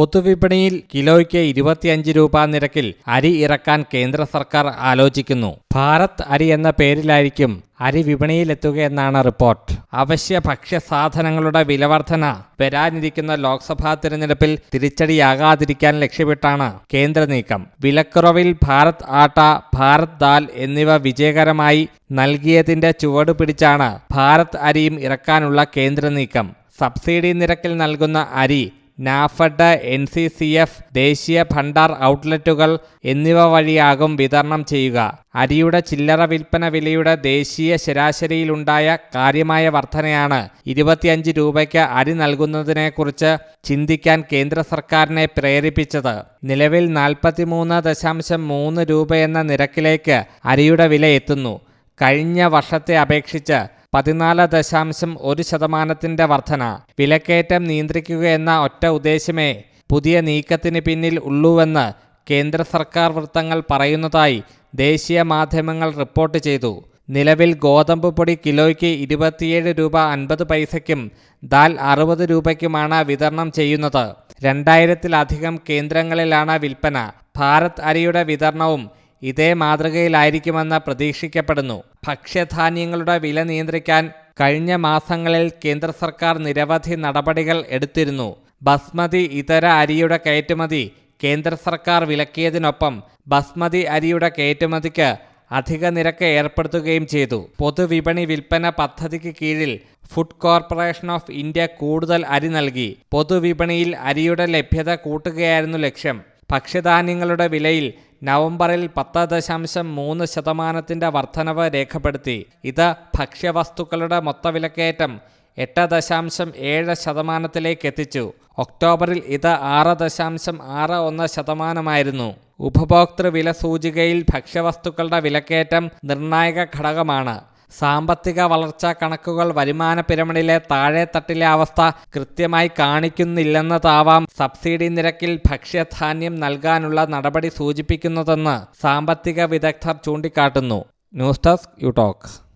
പൊതുവിപണിയിൽ കിലോയ്ക്ക് ഇരുപത്തിയഞ്ച് രൂപ നിരക്കിൽ അരി ഇറക്കാൻ കേന്ദ്ര സർക്കാർ ആലോചിക്കുന്നു. ഭാരത് അരി എന്ന പേരിലായിരിക്കും അരി വിപണിയിലെത്തുകയെന്നാണ് റിപ്പോർട്ട്. അവശ്യ ഭക്ഷ്യ സാധനങ്ങളുടെ വിലവർധന വരാനിരിക്കുന്ന ലോക്സഭാ തിരഞ്ഞെടുപ്പിൽ തിരിച്ചടിയാകാതിരിക്കാൻ ലക്ഷ്യമിട്ടാണ് കേന്ദ്ര നീക്കം. വിലക്കുറവിൽ ഭാരത് ആട്ട ഭാരത് ദാൽ എന്നിവ വിജയകരമായി നൽകിയതിന്റെ ചുവട് പിടിച്ചാണ് ഭാരത് അരിയും ഇറക്കാനുള്ള കേന്ദ്ര നീക്കം. സബ്സിഡി നിരക്കിൽ നൽകുന്ന അരി NAFED N C C F ദേശീയ ഭണ്ഡാർ ഔട്ട്ലെറ്റുകൾ എന്നിവ വഴിയാകും വിതരണം ചെയ്യുക. അരിയുടെ ചില്ലറ വിൽപ്പന വിലയുടെ ദേശീയ ശരാശരിയിലുണ്ടായ കാര്യമായ വർധനയാണ് ഇരുപത്തിയഞ്ച് രൂപയ്ക്ക് അരി നൽകുന്നതിനെക്കുറിച്ച് ചിന്തിക്കാൻ കേന്ദ്ര സർക്കാരിനെ പ്രേരിപ്പിച്ചത്. നിലവിൽ നാൽപ്പത്തിമൂന്ന് ദശാംശം മൂന്ന് രൂപയെന്ന നിരക്കിലേക്ക് അരിയുടെ വില എത്തുന്നു. കഴിഞ്ഞ വർഷത്തെ അപേക്ഷിച്ച് പതിനാല് ദശാംശം ഒരു ശതമാനത്തിന്റെ വർധന. വിലക്കയറ്റം നിയന്ത്രിക്കുകയെന്ന ഒറ്റ ഉദ്ദേശമേ പുതിയ നീക്കത്തിന് പിന്നിൽ ഉള്ളൂവെന്ന് കേന്ദ്ര സർക്കാർ വൃത്തങ്ങൾ പറയുന്നതായി ദേശീയ മാധ്യമങ്ങൾ റിപ്പോർട്ട് ചെയ്തു. നിലവിൽ ഗോതമ്പ് പൊടി കിലോയ്ക്ക് ഇരുപത്തിയേഴ് രൂപ അൻപത് പൈസയ്ക്കും ദാൽ അറുപത് രൂപയ്ക്കുമാണ് വിതരണം ചെയ്യുന്നത്. രണ്ടായിരത്തിലധികം കേന്ദ്രങ്ങളിലാണ് വിൽപ്പന. ഭാരത് അരിയുടെ വിതരണവും ഇതേ മാതൃകയിലായിരിക്കുമെന്ന് പ്രതീക്ഷിക്കപ്പെടുന്നു. ഭക്ഷ്യധാന്യങ്ങളുടെ വില നിയന്ത്രിക്കാൻ കഴിഞ്ഞ മാസങ്ങളിൽ കേന്ദ്ര സർക്കാർ നിരവധി നടപടികൾ എടുത്തിരുന്നു. ബസ്മതി ഇതര അരിയുടെ കയറ്റുമതി കേന്ദ്ര സർക്കാർ വിലക്കിയതിനൊപ്പം ബസ്മതി അരിയുടെ കയറ്റുമതിക്ക് അധിക നിരക്ക് ഏർപ്പെടുത്തുകയും ചെയ്തു. പൊതുവിപണി വിൽപ്പന പദ്ധതിക്ക് കീഴിൽ ഫുഡ് കോർപ്പറേഷൻ ഓഫ് ഇന്ത്യ കൂടുതൽ അരി നൽകി. പൊതുവിപണിയിൽ അരിയുടെ ലഭ്യത കൂട്ടുകയായിരുന്നു ലക്ഷ്യം. ഭക്ഷ്യധാന്യങ്ങളുടെ വിലയിൽ നവംബറിൽ പത്ത് ദശാംശം മൂന്ന് ശതമാനത്തിന്റെ വർധനവ് രേഖപ്പെടുത്തി. ഇത് ഭക്ഷ്യവസ്തുക്കളുടെ മൊത്തവിലക്കയറ്റം എട്ട് ദശാംശം ഏഴ് ശതമാനത്തിലേക്ക് എത്തിച്ചു. ഒക്ടോബറിൽ ഇത് ആറ് ദശാംശം ആറ് ഒന്ന് ശതമാനമായിരുന്നു. ഉപഭോക്തൃ വില സൂചികയിൽ ഭക്ഷ്യവസ്തുക്കളുടെ വിലക്കയറ്റം നിർണായക ഘടകമാണ്. സാമ്പത്തിക വളർച്ചാ കണക്കുകൾ വരുമാന പിരമിഡിലെ താഴെത്തട്ടിലെ അവസ്ഥ കൃത്യമായി കാണിക്കുന്നില്ലെന്നതാവാം സബ്സിഡി നിരക്കിൽ ഭക്ഷ്യധാന്യം നൽകാനുള്ള നടപടി സൂചിപ്പിക്കുന്നതെന്ന് സാമ്പത്തിക വിദഗ്ധർ ചൂണ്ടിക്കാട്ടുന്നു. News desk you talk